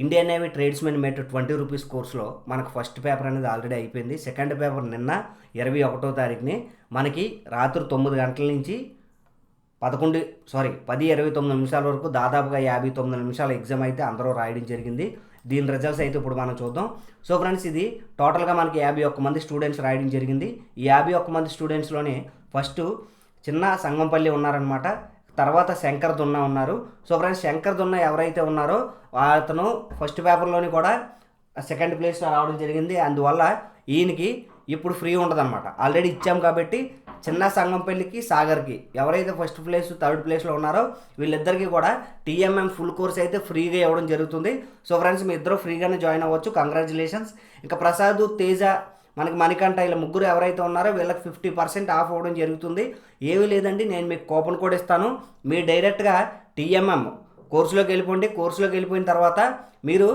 Indian Navy tradesmen mate twenty rupees కోర్సులో మనకు first paper అనేది ఆల్రెడీ అయిపోయింది. సెకండ్ పేపర్ నిన్న ఇరవై ఒకటో తారీఖుని మనకి రాత్రి తొమ్మిది గంటల నుంచి పదకొండు సారీ పది ఇరవై తొమ్మిది నిమిషాల వరకు దాదాపుగా యాభై తొమ్మిది నిమిషాల ఎగ్జామ్ అయితే అందరూ రాయడం జరిగింది. దీని రిజల్ట్స్ అయితే ఇప్పుడు మనం చూద్దాం. సో ఫ్రెండ్స్ ఇది టోటల్గా మనకి యాభై ఒక్క మంది స్టూడెంట్స్ రాయడం జరిగింది. ఈ యాభై ఒక్క మంది స్టూడెంట్స్లోనే ఫస్ట్ చిన్న సంగంపల్లి ఉన్నారనమాట తర్వాత శంకర్ దున్న ఉన్నారు. సో ఫ్రెండ్స్ శంకర్ దున్న ఎవరైతే ఉన్నారో అతను ఫస్ట్ పేపర్లోని కూడా సెకండ్ ప్లేస్ రావడం జరిగింది. అందువల్ల ఈయనకి ఇప్పుడు ఫ్రీ ఉండదన్నమాట. ఆల్రెడీ ఇచ్చాం కాబట్టి చిన్న సంగంపల్లికి సాగర్కి ఎవరైతే ఫస్ట్ ప్లేస్ థర్డ్ ప్లేస్లో ఉన్నారో వీళ్ళిద్దరికీ కూడా టీఎంఎం ఫుల్ కోర్స్ అయితే ఫ్రీగా ఇవ్వడం జరుగుతుంది. సో ఫ్రెండ్స్ మీ ఇద్దరు ఫ్రీగానే జాయిన్ అవ్వచ్చు. కంగ్రాచులేషన్స్ ఇంకా ప్రసాద్ తేజ మనకి మణికంఠ ఇలా ముగ్గురు ఎవరైతే ఉన్నారో వీళ్ళకి ఫిఫ్టీ పర్సెంట్ ఆఫ్ అవ్వడం జరుగుతుంది. ఏమీ లేదండి నేను మీకు కూపన్ కోడ్ ఇస్తాను. మీరు డైరెక్ట్గా టీఎంఎం కోర్సులోకి వెళ్ళిపోండి. కోర్సులోకి వెళ్ళిపోయిన తర్వాత మీరు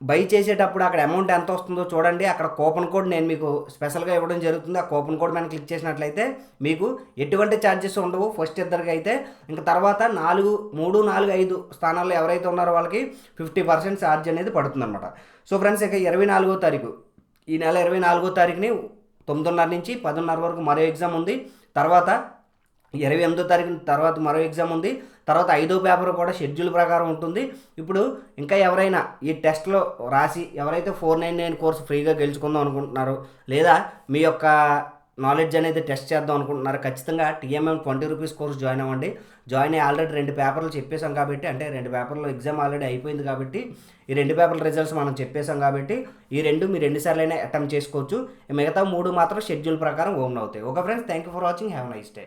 బై చేసేటప్పుడు అక్కడ అమౌంట్ ఎంత వస్తుందో చూడండి. అక్కడ కూపన్ కోడ్ నేను మీకు స్పెషల్గా ఇవ్వడం జరుగుతుంది. ఆ కూపన్ కోడ్ మనం క్లిక్ చేసినట్లయితే మీకు ఎటువంటి ఛార్జెస్ ఉండవు. ఫస్ట్ ఇద్దరికి అయితే ఇంకా తర్వాత నాలుగు మూడు నాలుగు ఐదు స్థానాల్లో ఎవరైతే ఉన్నారో వాళ్ళకి ఫిఫ్టీ పర్సెంట్ ఛార్జ్ అనేది పడుతుందన్నమాట. సో ఫ్రెండ్స్ ఇక ఇరవై నాలుగో తారీఖు ఈ నెల ఇరవై నాలుగో తారీఖుని తొమ్మిదిన్నర నుంచి పదిన్నర వరకు మరో ఎగ్జామ్ ఉంది. తర్వాత ఇరవై ఎనిమిదో తారీఖు తర్వాత మరో ఎగ్జామ్ ఉంది. తర్వాత ఐదో పేపర్ కూడా షెడ్యూల్ ప్రకారం ఉంటుంది. ఇప్పుడు ఇంకా ఎవరైనా ఈ టెస్ట్లో రాసి ఎవరైతే ఫోర్ నైన్ నైన్ కోర్స్ ఫ్రీగా గెలుచుకుందాం అనుకుంటున్నారో లేదా మీ యొక్క నాలెడ్జ్ అనేది టెస్ట్ చేద్దాం అనుకుంటున్నారు. ఖచ్చితంగా TMM twenty rupees course join అవ్వండి. జాయిన్ అయ్యి ఆల్రెడీ రెండు పేపర్లు చెప్పేశాం కాబట్టి అంటే రెండు పేపర్లు ఎగ్జామ్ ఆల్రెడీ అయిపోయింది కాబట్టి ఈ రెండు పేపర్ల రిజల్ట్స్ మనం చెప్పేశాం కాబట్టి ఈ రెండు మీరు రెండు అటెంప్ట్ చేసుకోవచ్చు. మిగతా మూడు మాత్రం షెడ్యూల్ ప్రకారం ఓన్ అవుతాయి okay friends thank you for watching have nice day